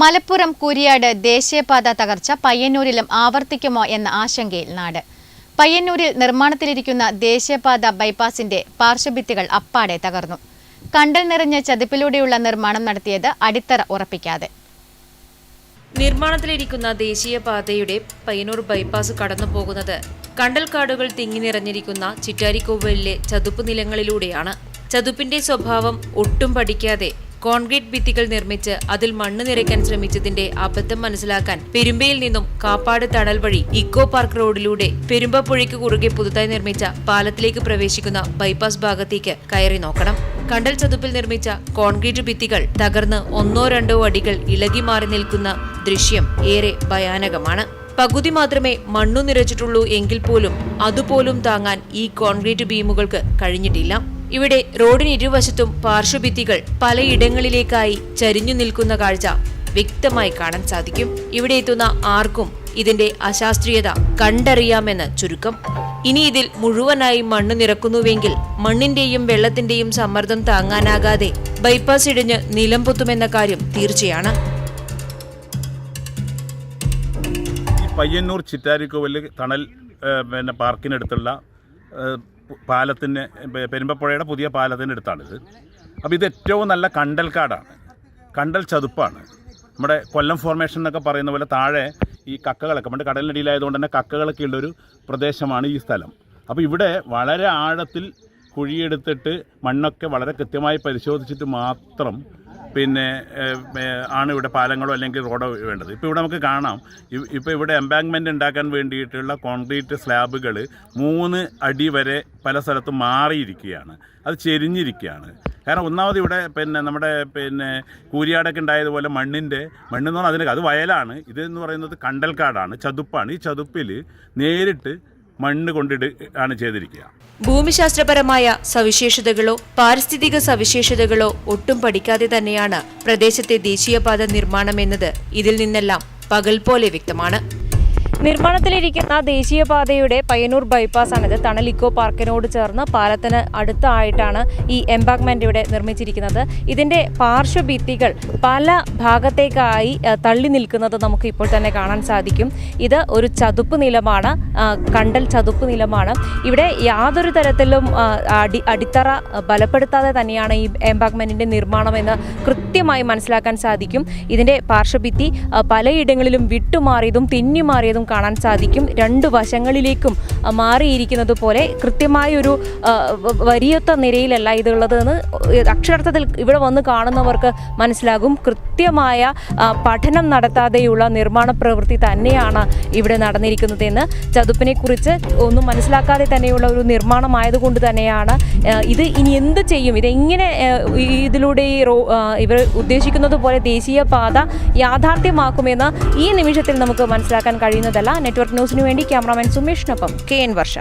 മലപ്പുറം കുരിയാട് ദേശീയപാത തകർച്ച പയ്യന്നൂരിലും ആവർത്തിക്കുമോ എന്ന ആശങ്കയിൽ നാട്. പയ്യന്നൂരിൽ നിർമ്മാണത്തിലിരിക്കുന്ന ദേശീയപാത ബൈപ്പാസിന്റെ പാർശ്വഭിത്തികൾ അപ്പാടെ തകർന്നു. കണ്ടൽ നിറഞ്ഞ ചതിപ്പിലൂടെയുള്ള നിർമ്മാണം നടത്തിയത് അടിത്തറ ഉറപ്പിക്കാതെ. നിർമ്മാണത്തിലിരിക്കുന്ന ദേശീയപാതയുടെ പയ്യന്നൂർ ബൈപ്പാസ് കടന്നു പോകുന്നത് കണ്ടൽക്കാടുകൾ തിങ്ങി നിറഞ്ഞിരിക്കുന്ന ചിറ്റാരിക്കോവലിലെ ചതുപ്പ് നിലങ്ങളിലൂടെയാണ്. ചതുപ്പിന്റെ സ്വഭാവം ഒട്ടും പഠിക്കാതെ കോൺക്രീറ്റ് ഭിത്തികൾ നിർമ്മിച്ച് അതിൽ മണ്ണ് നിറയ്ക്കാൻ ശ്രമിച്ചതിന്റെ അബദ്ധം മനസ്സിലാക്കാൻ പെരുമ്പയിൽ നിന്നും കാപ്പാട് തണൽ വഴി ഇക്കോ പാർക്ക് റോഡിലൂടെ പെരുമ്പപ്പുഴയ്ക്ക് കുറുകെ പുതുതായി നിർമ്മിച്ച പാലത്തിലേക്ക് പ്രവേശിക്കുന്ന ബൈപ്പാസ് ഭാഗത്തേക്ക് കയറി നോക്കണം. കണ്ടൽ ചതുപ്പിൽ നിർമ്മിച്ച കോൺക്രീറ്റ് ഭിത്തികൾ തകർന്ന് ഒന്നോ രണ്ടോ അടികൾ ഇളകി മാറി നിൽക്കുന്ന ദൃശ്യം ഏറെ ഭയാനകമാണ്. പകുതി മാത്രമേ മണ്ണു നിറച്ചിട്ടുള്ളൂ എങ്കിൽ പോലും അതുപോലും താങ്ങാൻ ഈ കോൺക്രീറ്റ് ബീമുകൾക്ക് കഴിഞ്ഞിട്ടില്ല. ഇവിടെ റോഡിന് ഇരുവശത്തും പാർശ്വഭിത്തികൾ പലയിടങ്ങളിലേക്കായി ചരിഞ്ഞു നിൽക്കുന്ന കാഴ്ച വ്യക്തമായി കാണാൻ സാധിക്കും. ഇവിടെ എത്തുന്ന ആർക്കും ഇതിന്റെ അശാസ്ത്രീയത കണ്ടറിയാമെന്ന് ചുരുക്കം. ഇനി ഇതിൽ മുഴുവനായി മണ്ണ് നിറക്കുന്നുവെങ്കിൽ മണ്ണിന്റെയും വെള്ളത്തിന്റെയും സമ്മർദ്ദം താങ്ങാനാകാതെ ബൈപ്പാസ് ഇടിഞ്ഞ് നിലം പൊത്തുമെന്ന കാര്യം തീർച്ചയാണ്. പയ്യന്നൂർ ചിറ്റാരിക്കോവിൽ തണൽ പിന്നെ പാർക്കിനടുത്തുള്ള പാലത്തിന് പെരുമ്പപ്പുഴയുടെ പുതിയ പാലത്തിന്റെ അടുത്താണിത്. അപ്പോൾ ഇത് ഏറ്റവും നല്ല കണ്ടൽക്കാടാണ്. കണ്ടൽ ചതുപ്പാണ്. നമ്മുടെ കൊല്ലം ഫോർമേഷൻ എന്നൊക്കെ പറയുന്ന പോലെ താഴെ ഈ കക്കകളൊക്കെ പണ്ട് കടലിനടിയിലായതുകൊണ്ട് തന്നെ കക്കകളൊക്കെ ഉള്ളൊരു പ്രദേശമാണ് ഈ സ്ഥലം. അപ്പോൾ ഇവിടെ വളരെ ആഴത്തിൽ കുഴിയെടുത്തിട്ട് മണ്ണൊക്കെ വളരെ കൃത്യമായി പരിശോധിച്ചിട്ട് മാത്രം പിന്നെ ആണ് ഇവിടെ പാലങ്ങളോ അല്ലെങ്കിൽ റോഡോ വേണ്ടത്. ഇപ്പോൾ ഇവിടെ നമുക്ക് കാണാം. ഇപ്പോൾ ഇവിടെ എംബാങ്ക്മെന്റ് ഉണ്ടാക്കാൻ വേണ്ടിയിട്ടുള്ള കോൺക്രീറ്റ് സ്ലാബുകൾ മൂന്ന് അടി വരെ പല സ്ഥലത്തും മാറിയിരിക്കുകയാണ്. അത് ചെരിഞ്ഞിരിക്കുകയാണ്. കാരണം ഒന്നാമത് ഇവിടെ പിന്നെ നമ്മുടെ പിന്നെ കൂരിയാടൊക്കെ ഉണ്ടായതുപോലെ മണ്ണിന്റെ മണ്ണെന്ന് പറഞ്ഞാൽ അതിന് അത് വയലാണ്. ഇതെന്ന് പറയുന്നത് കണ്ടൽക്കാടാണ് ചതുപ്പാണ്. ഈ ചതുപ്പിൽ നേരിട്ട് മണ്ണ് കൊണ്ടിട്ട് ആണ് ചെയ്തിരിക്കുക. ഭൂമിശാസ്ത്രപരമായ സവിശേഷതകളോ പാരിസ്ഥിതിക സവിശേഷതകളോ ഒട്ടും പഠിക്കാതെ തന്നെയാണ് പ്രദേശത്തെ ദേശീയപാത നിർമ്മാണം എന്നത് ഇതിൽ നിന്നെല്ലാം പകൽ പോലെ വ്യക്തമാണ്. നിർമ്മാണത്തിലിരിക്കുന്ന ദേശീയപാതയുടെ പയ്യന്നൂർ ബൈപ്പാസാണിത്. തണൽ ഇക്കോ പാർക്കിനോട് ചേർന്ന് പാലത്തിന് അടുത്തായിട്ടാണ് ഈ എംബാക്ക്മെന്റ് ഇവിടെ നിർമ്മിച്ചിരിക്കുന്നത്. ഇതിന്റെ പാർശ്വഭിത്തികൾ പല ഭാഗത്തേക്കായി തള്ളി നിൽക്കുന്നത് നമുക്ക് ഇപ്പോൾ തന്നെ കാണാൻ സാധിക്കും. ഇത് ഒരു ചതുപ്പ് നിലമാണ് കണ്ടൽ ചതുപ്പ് നിലമാണ്. ഇവിടെ യാതൊരു തരത്തിലും അടി അടിത്തറ ബലപ്പെടുത്താതെ തന്നെയാണ് ഈ എംബാക്ക്മെന്റിന്റെ നിർമ്മാണം എന്ന് കൃത്യമായി മനസ്സിലാക്കാൻ സാധിക്കും. ഇതിന്റെ പാർശ്വഭിത്തി പലയിടങ്ങളിലും വിട്ടുമാറിയതും തിന്നിമാറിയതും കാണാൻ സാധിക്കും. രണ്ട് വശങ്ങളിലേക്കും മാറിയിരിക്കുന്നത് പോലെ കൃത്യമായൊരു വരിയൊത്ത നിരയിലല്ല ഇതുള്ളതെന്ന് അക്ഷരാർത്ഥത്തിൽ ഇവിടെ വന്ന് കാണുന്നവർക്ക് മനസ്സിലാകും. കൃത്യമായ പഠനം നടത്താതെയുള്ള നിർമ്മാണ പ്രവൃത്തി തന്നെയാണ് ഇവിടെ നടന്നിരിക്കുന്നതെന്ന്. ചതുപ്പിനെ കുറിച്ച് ഒന്നും മനസ്സിലാക്കാതെ തന്നെയുള്ള ഒരു നിർമ്മാണമായതുകൊണ്ട് തന്നെയാണ് ഇത് ഇനി എന്ത് ചെയ്യും? ഇതെങ്ങനെ ഇതിലൂടെ ഈ റോ ഇവർ ഉദ്ദേശിക്കുന്നത് പോലെ ദേശീയപാത യാഥാർത്ഥ്യമാക്കുമെന്ന് ഈ നിമിഷത്തിൽ നമുക്ക് മനസ്സിലാക്കാൻ കഴിയുന്നതല്ല നെറ്റ്വർക്ക് ന്യൂസിനു വേണ്ടി ക്യാമറാമാൻ സുമേഷിനൊപ്പം കെ എൻ വർഷ